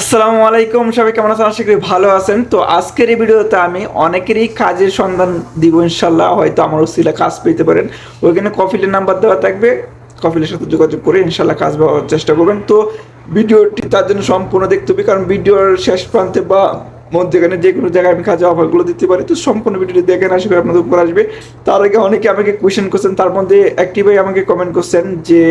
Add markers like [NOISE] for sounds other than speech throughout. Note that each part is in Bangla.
আসসালামু আলাইকুম, সবাই কেমন আছেন? আশা করি ভালো আছেন। তো আজকের এই ভিডিওতে আমি অনেকেরই কাজের সন্ধান দিব ইনশাল্লাহ হয়তো আমার ওসিলা কাজ পেতে পারেন। ওইখানে কফিলের নাম্বার দেওয়া থাকবে, কফিলের সাথে যোগাযোগ করে ইনশাল্লাহ কাজ পাওয়ার চেষ্টা করবেন। তো ভিডিওটি তার জন্য সম্পূর্ণ দেখতে হবে, কারণ ভিডিওর শেষ প্রান্তে বা মধ্যেখানে যে কোনো জায়গায় আমি কাজে অফারগুলো দিতে পারি। তো সম্পূর্ণ ভিডিওটি দেখেন, আশা করি আপনাদের উপর আসবে। তার আগে অনেকে আমাকে কোয়েশ্চেন করছেন, তার মধ্যে একটি ভাই আমাকে কমেন্ট করছেন যে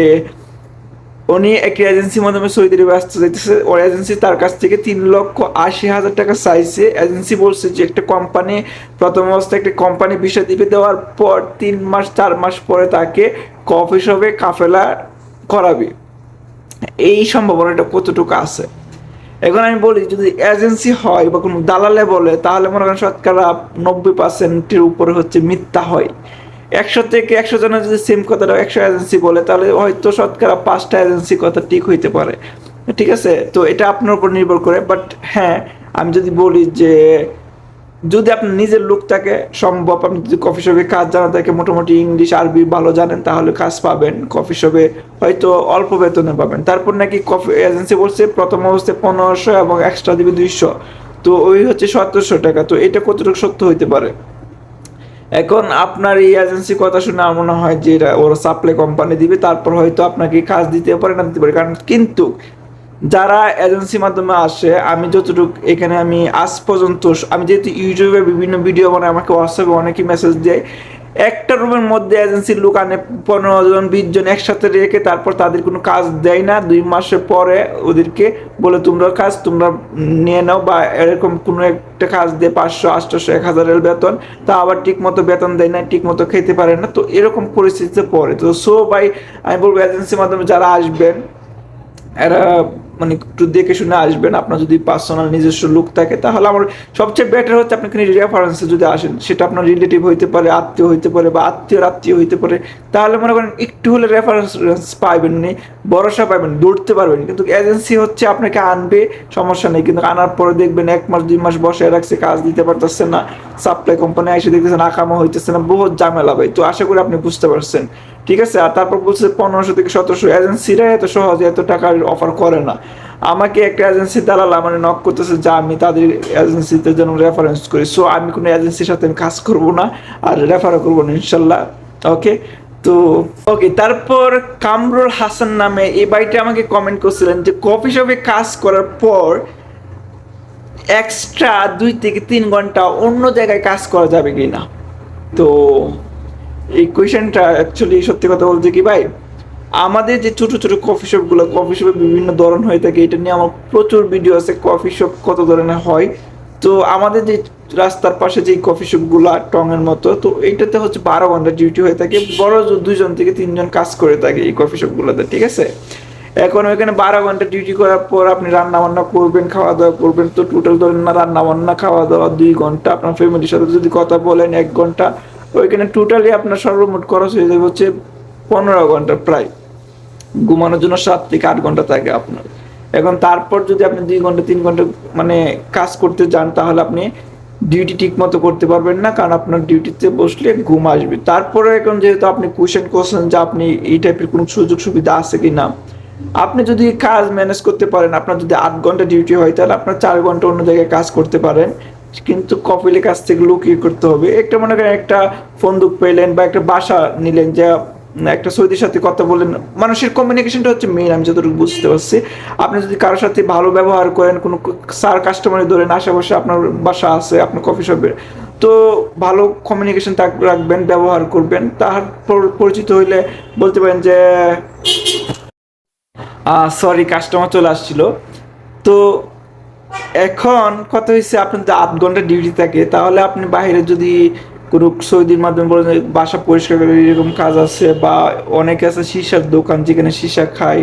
উনি একটি এজেন্সির মাধ্যমে সৌদি আরবে আসতে চাইতেছে। ওর এজেন্সি তার কাছ থেকে তিন লক্ষ আশি হাজার টাকা চাইছে। এজেন্সি বলছে যে, একটা কোম্পানি প্রথম অবস্থায় একটা কোম্পানি বিষয় দিবে দেওয়ার পর তিন মাস, চার মাস পরে তাকে কফি শপে কাফেলা করাবে। এই সম্ভাবনাটা কতটুকু আছে? এখন আমি বলি, যদি এজেন্সি হয় বা কোনো দালালে বলে, তাহলে মনে করেন শতকরা নব্বই পার্সেন্টের উপরে হচ্ছে মিথ্যা হয়। একশো থেকে একশো জনের যদি সেম কথাটা একশো এজেন্সি বলে, তাহলে হয়তো শতকরা পাঁচটা এজেন্সি কথা ঠিক হইতে পারে। ঠিক আছে? তো এটা আপনার উপর নির্ভর করে বাট হ্যাঁ আমি যদি বলি যে যদি আপনার নিজের লোক থাকে, সম্ভব আপনি যদি কফি শপে কাজ জানা থাকে, মোটামুটি ইংলিশ আরবি ভালো জানেন, তাহলে কাজ পাবেন কফি শপে হয়তো অল্প বেতনে পাবেন। তারপর নাকি কফি এজেন্সি বলছে, প্রথম অবস্থায় পনেরোশো এবং এক্সট্রা দিবে দুইশো। তো ওই হচ্ছে সতেরোশো টাকা। তো এটা কতটুকু সত্য হইতে পারে? এখন আপনার এই এজেন্সি কথা শুনে আমার মনে হয় যে এটা ওরা সাপ্লাই কোম্পানি দিবে, তারপর হয়তো আপনাকে কাজ দিতে পারে, না দিতে পারে। কারণ কিন্তু যারা এজেন্সির মাধ্যমে আসে, আমি যতটুকু এখানে আমি আজ পর্যন্ত আমি যেহেতু ইউটিউবে বিভিন্ন ভিডিও বানাই, আমাকে হোয়াটসঅ্যাপে অনেকেই মেসেজ দেয়। একটা রুমের মধ্যে এজেন্সির লোক আনে, পনেরো জন, বিশ জন একসাথে রেখে তারপর তাদের কোনো কাজ দেয় না। দুই মাসের পরে ওদেরকে বলে, তোমরা কাজ, তোমরা নিয়ে নাও। বা এরকম কোনো একটা কাজ দিয়ে পাঁচশো আটশোশো এক হাজারের বেতন, তা আবার ঠিক মতো বেতন দেয় না ঠিক মতো খেতে পারে না। তো এরকম পরিস্থিতিতে পড়ে। তো সো ভাই আমি বলব এজেন্সির মাধ্যমে যারা আসবেন, এরা মানে একটু দেখে শুনে আসবেন। আপনার যদি পার্সোনাল নিজস্ব লুক থাকে, তাহলে আমার সবচেয়ে বেটার হচ্ছে আপনি রেফারেন্সে যদি আসেন। সেটা আপনার রিলেটিভ হইতে পারে, আত্মীয় হইতে পারে বা আত্মীয় আত্মীয় হইতে পারে, তাহলে মনে করেন একটু হলে রেফারেন্স পাইবেন নি, ভরসা পাইবেন দৌড়তে পারবেন কিন্তু এজেন্সি হচ্ছে আপনাকে আনবে, সমস্যা নেই। কিন্তু আনার পরে দেখবেন এক মাস, দুই মাস বসে রাখছে, কাজ দিতে পারতেছে না সাপ্লাই কোম্পানি এসে দেখতেছেন আকামা হইতেছে না, বহুত ঝামেলা ভাই। তো আশা করি আপনি বুঝতে পারছেন। ঠিক আছে? আর তারপর বলছে পনেরোশো থেকে সতেরোশো এজেন্সিরা এত সহজে এত টাকার অফার করে না। আমাকে একটা এজেন্সি দালাল আমার নক করতেছে যা আমি তাদের এজেন্সিতে যেন রেফারেন্স করি। সো আমি কোনো এজেন্সির সাথে আমি কাজ করব না আর রেফার করব না, ইনশাল্লাহ। ওকে তো ওকে তারপর কামরুল হাসান নামে এই বাড়িটা আমাকে কমেন্ট করছিলেন যে কফি শপে কাজ করার পর এক্সট্রা দুই থেকে তিন ঘণ্টা অন্য জায়গায় কাজ করা যাবে কি না তো এই কোয়েশনটা অ্যাকচুয়ালি সত্যি কথা বলতে কি ভাই, আমাদের যে ছোট ছোট কফি শপগুলো কফি শপে বিভিন্ন ধরন হয়ে থাকে, এটা নিয়ে আমার প্রচুর ভিডিও আছে কফি শপ কত ধরনের হয়। তো আমাদের যে রাস্তার পাশে যে কফি শপগুলো টঙের মতো, তো এইটাতে হচ্ছে বারো ঘণ্টা ডিউটি হয়ে থাকে, বড় দুইজন থেকে তিনজন কাজ করে থাকে এই কফি শপগুলোতে ঠিক আছে? এখন ওইখানে বারো ঘণ্টা ডিউটি করার পর আপনি রান্না বান্না করবেন খাওয়া দাওয়া করবেন, তো টোটাল ধরেন না রান্না বান্না খাওয়া দাওয়া দুই ঘণ্টা, আপনার ফ্যামিলির সাথে যদি কথা বলেন এক ঘণ্টা ওইখানে টোটালি আপনার সর্বমোট খরচ হয়ে যাবে হচ্ছে পনেরো ঘণ্টা প্রায়। ঘুমানোর জন্য সাত থেকে আট ঘণ্টা থাকে আপনার। এখন তারপর যদি আপনি দুই ঘণ্টা, তিন ঘণ্টা মানে কাজ করতে যান, তাহলে আপনি ডিউটি ঠিক মতো করতে পারবেন না, কারণ আপনার ডিউটিতে বসলে ঘুম আসবে। তারপরে এখন যেহেতু আপনি কোয়েশ্চেন করছেন যে আপনি এই টাইপের কোনো সুযোগ সুবিধা আছে কি না আপনি যদি কাজ ম্যানেজ করতে পারেন, আপনার যদি আট ঘণ্টা ডিউটি হয়, তাহলে আপনার চার ঘণ্টা অন্য জায়গায় কাজ করতে পারেন। কিন্তু কপিলের কাছ থেকে লুকিয়ে করতে হবে। একটা মনে করেন একটা ফন্দুক পেলেন বা একটা বাসা নিলেন যা একটা সৌদির সাথে কথা বলেন মানুষের কমিউনিকেশনটা হচ্ছে মেইন আমি যতটুকু বুঝতে পারছি। আপনি যদি কারোর সাথে ভালো ব্যবহার করেন, কোনো সার কাস্টমারে ধরেন, আশেপাশে আপনার বাসা আছে, আপনার কফি শপের তো ভালো কমিউনিকেশন রাখবেন, ব্যবহার করবেন। তার পরিচিত হইলে বলতে পারেন যে সরি কাস্টমার চলে আসছিল। তো এখন কথা হয়েছে আপনার যদি আট ঘণ্টা ডিউটি থাকে, তাহলে আপনি বাইরে যদি কোনো সৌদির মাধ্যমে বলেন বাসা পরিষ্কার করে এরকম কাজ আছে বা অনেকে আছে সীসার দোকান যেখানে সীসা খায়,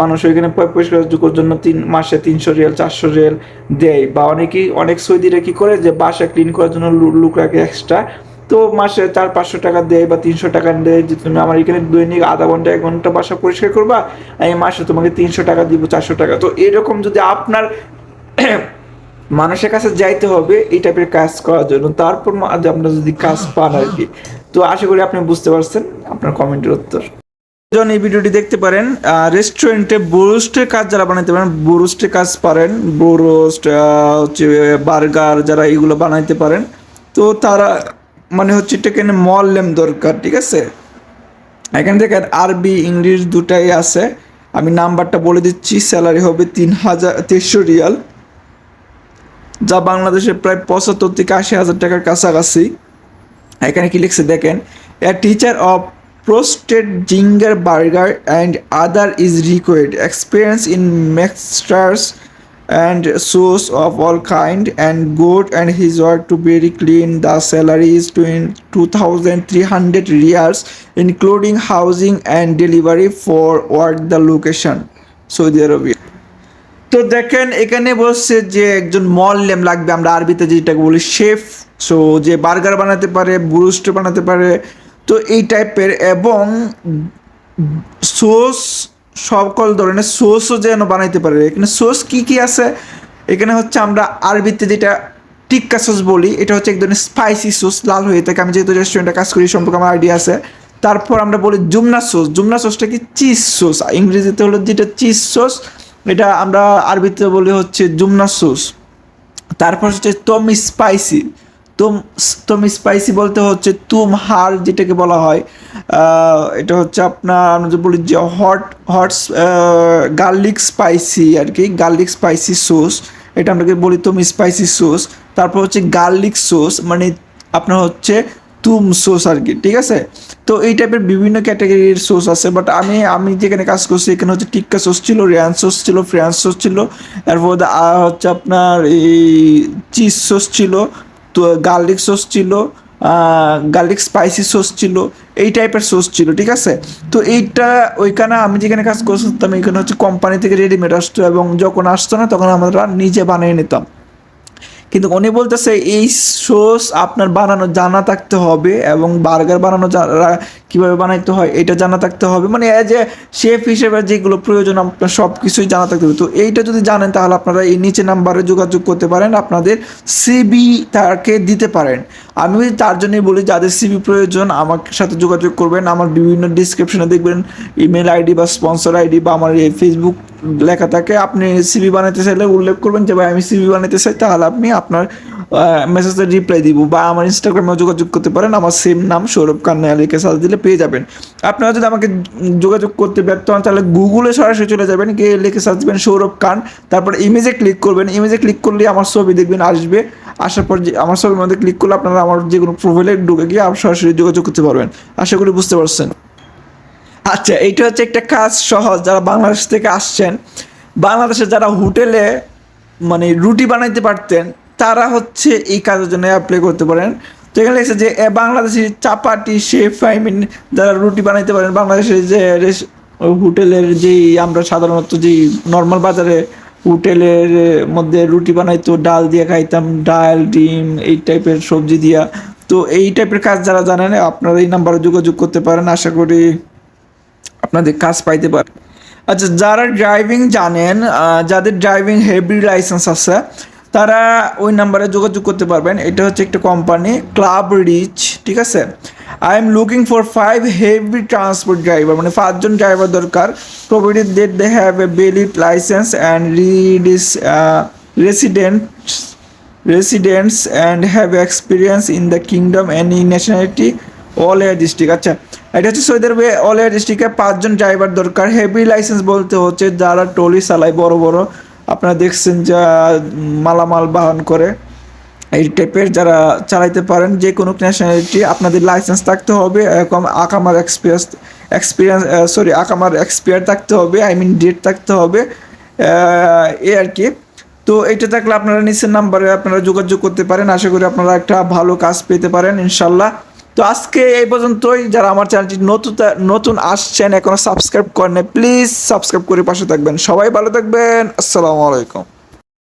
মানুষ ওইখানে পরিষ্কার জন্য তিন মাসে তিনশো রিয়াল, চারশো রিয়াল দেয়। বা অনেকেই অনেক সৌদিরা কি করে যে বাসা ক্লিন করার জন্য লোক রাখে এক্সট্রা তো মাসে চার পাঁচশো টাকা দেয় বা তিনশো টাকা দেয় যে তুমি আমার এখানে দৈনিক আধা ঘণ্টা, এক ঘণ্টা বাসা পরিষ্কার করবা, আমি মাসে তোমাকে তিনশো টাকা দিব, চারশো টাকা। তো এরকম যদি আপনার [CLEARS THROAT] মানুষের কাছে যাইতে হবে এই টাইপের কাজ করার জন্য। তারপর আপনারা যদি কাজ পান আর কি। তো আশা করি আপনি বুঝতে পারছেন আপনার কমেন্টের উত্তর। জন, এই ভিডিওটি দেখতে পারেন। রেস্টুরেন্টে বুরুস্টের কাজ যারা বানাইতে পারেন বুরুস্টের কাজ পারেন। বুরুস্ট হচ্ছে বার্গার যারা এগুলো বানাইতে পারেন। তো তারা মানে হচ্ছে এটা এটাকে মললেম দরকার, ঠিক আছে? এখান থেকে আরবি, ইংলিশ দুটাই আছে। আমি নাম্বারটা বলে দিচ্ছি স্যালারি হবে তিন হাজার, তেইশশো রিয়াল। যা বাংলাদেশে প্রায় পঁচাত্তর থেকে আশি হাজার টাকার কাছাকাছি। এখানে কি লিখছে দেখেন a teacher of roasted zinger burger and other is required experience in mixtures and source of all kind and good and his work to very clean the salary is two in two thousand three hundred riyals including housing and delivery for work the location Saudi Arabia তো দেখেন, এখানে বলছে যে একজন মল্লেম লাগবে, আমরা আরবিতে যেটাকে বলি শেফ। সো যে বার্গার বানাতে পারে, বুরুস্ট বানাতে পারে। তো এই টাইপের এবং সোস, সকল ধরনের সোসও যেন বানাইতে পারে। এখানে সোস কি কি আছে? এখানে হচ্ছে আমরা আরবিতে যেটা টিক্কা সস বলি, এটা হচ্ছে এক ধরনের স্পাইসি সস, লাল হয়ে থাকে। আমি যেহেতু রেস্টুরেন্টে কাজ করি সম্পর্কে আমার আইডিয়া আছে। তারপর আমরা বলি জুমনা সস। জুমনা সসটা কি? Cheese sauce. ইংরেজিতে হলো যেটা চিজ সস এটা আমরা আরবিতে বলি হচ্ছে জুমনা সস। তারপর হচ্ছে তম স্পাইসি। তুম তুম স্পাইসি বলতে হচ্ছে তুম হার যেটাকে বলা হয়। এটা হচ্ছে আপনার আমরা যে বলি যে হট হট গার্লিক স্পাইসি আর কি, গার্লিক স্পাইসি সস। এটা আমরা বলি? তুম স্পাইসি সস। তারপর হচ্ছে গার্লিক সস মানে আপনার হচ্ছে তুম সোস আর কি, ঠিক আছে? তো এই টাইপের বিভিন্ন ক্যাটাগরির সোস আছে বাট আমি আমি যেখানে কাজ করছি, এখানে হচ্ছে টিক্কা সোস ছিল, রিয়ান সোস ছিল ফ্রান্স সোস ছিল এরপর হচ্ছে আপনার এই চিজ সোস ছিল, তো গার্লিক সস ছিল গার্লিক স্পাইসি সস ছিল, এই টাইপের সস ছিল, ঠিক আছে? তো এইটা, ওইখানে আমি যেখানে কাজ করতাম এখানে হচ্ছে কোম্পানি থেকে রেডিমেড আসতো, এবং যখন আসতো না, তখন আমরা নিজে বানিয়ে নিতাম। কিন্তু উনি বলতেছে, এই সস আপনার বানানো, জানা থাকতে হবে এবং বার্গার বানানো কীভাবে বানাইতে হয় এটা জানা থাকতে হবে। মানে এজ এ শেফ হিসেবে যেগুলো প্রয়োজন, আপনার সব কিছুই জানা থাকতে হবে। তো এইটা যদি জানেন, তাহলে আপনারা এই নিচে নাম্বারে যোগাযোগ করতে পারেন, আপনাদের সিবি তাকে দিতে পারেন। আমি তার জন্যই বলি, যাদের সিবি প্রয়োজন আমার সাথে যোগাযোগ করবেন। আমার বিভিন্ন ডিসক্রিপশনে দেখবেন ইমেল আইডি বা স্পন্সর আইডি বা আমার এই ফেসবুক লেখা থাকে আপনি সিবি বানাতে চাইলে উল্লেখ করবেন যে, ভাই, আমি সিবি বানাতে চাই, তাহলে আপনি আপনার মেসেজে রিপ্লাই দিব বা আমার ইনস্টাগ্রামে যোগাযোগ করতে পারেন, আমার সেম নাম সৌরভ কান্না লিখে সার্চ দিলে পেয়ে যাবেন। আপনারা যদি আমাকে যোগাযোগ করতে ব্যর্থ হন, তাহলে গুগলে সরাসরি চলে যাবেন, গিয়ে লিখে সার্চ দিবেন সৌরভ খান তারপর ইমেজে ক্লিক করবেন। ইমেজে ক্লিক করলে আমার ছবি দেখবেন, আসবে। আসার পর যে, আমার ছবির মধ্যে ক্লিক করলে আপনারা আমার যে কোনো প্রোফাইলে ঢুকে গিয়ে সরাসরি যোগাযোগ করতে পারবেন। আশা করি বুঝতে পারছেন। আচ্ছা এইটা হচ্ছে একটা কাজ সহজ যারা বাংলাদেশ থেকে আসছেন। বাংলাদেশে যারা হোটেলে মানে রুটি বানাইতে পারতেন, তারা হচ্ছে এই কাজের জন্য অ্যাপ্লাই করতে পারেন। তো এখানে লেগেছে যে Bangladeshi chapati chef I mean যারা রুটি বানাইতে পারেন, বাংলাদেশের যে হোটেলের যেই আমরা সাধারণত যেই নর্মাল বাজারে হোটেলের মধ্যে রুটি বানাইতো ডাল দিয়ে খাইতাম, ডাল, ডিম, এই টাইপের সবজি দিয়া। তো এই টাইপের কাজ যারা জানেন, আপনারা এই নাম্বারে যোগাযোগ করতে পারেন। আশা করি আপনাদের কাজ পাইতে পারে। আচ্ছা যারা ড্রাইভিং জানেন যাদের ড্রাইভিং হেভি লাইসেন্স আছে, তারা ওই নাম্বারে যোগাযোগ করতে পারবেন। এটা হচ্ছে একটা কোম্পানি ক্লাব রিচ ঠিক আছে? I am looking for five heavy transport driver মানে পাঁচজন ড্রাইভার দরকার। Provided that they have a valid license and রিডিস residents residents and have experience in the kingdom and nationality all district আচ্ছা। এটা হচ্ছে সৌদি আরবে অল ডিস্ট্রিক্টে পাঁচজন ড্রাইভার দরকার। হেভি লাইসেন্স বলতে হচ্ছে যারা টলি চালায়, বড় বড়। আপনারা দেখছেন যা মালামাল বাহন করে। এই টাইপের যারা চালাইতে পারেন, যে কোনো ন্যাশনালিটি আপনাদের লাইসেন্স থাকতে হবে। এরকম আকামার এক্সপিরিয়েন্স এক্সপিরিয়েন্স সরি আকামার এক্সপিয়ার থাকতে হবে আই মিন ডেট থাকতে হবে। এ আর কি। তো এটা থাকলে আপনারা নিচের নাম্বারে আপনারা যোগাযোগ করতে পারেন। আশা করি আপনারা একটা ভালো কাজ পেতে পারেন, ইনশাল্লাহ। তো আজকে এই পর্যন্তই। যারা আমার চ্যানেলটি নতুন নতুন আসছেন, এখনও সাবস্ক্রাইব করেন প্লিজ সাবস্ক্রাইব করে পাশে থাকবেন। সবাই ভালো থাকবেন। আসসালামু আলাইকুম।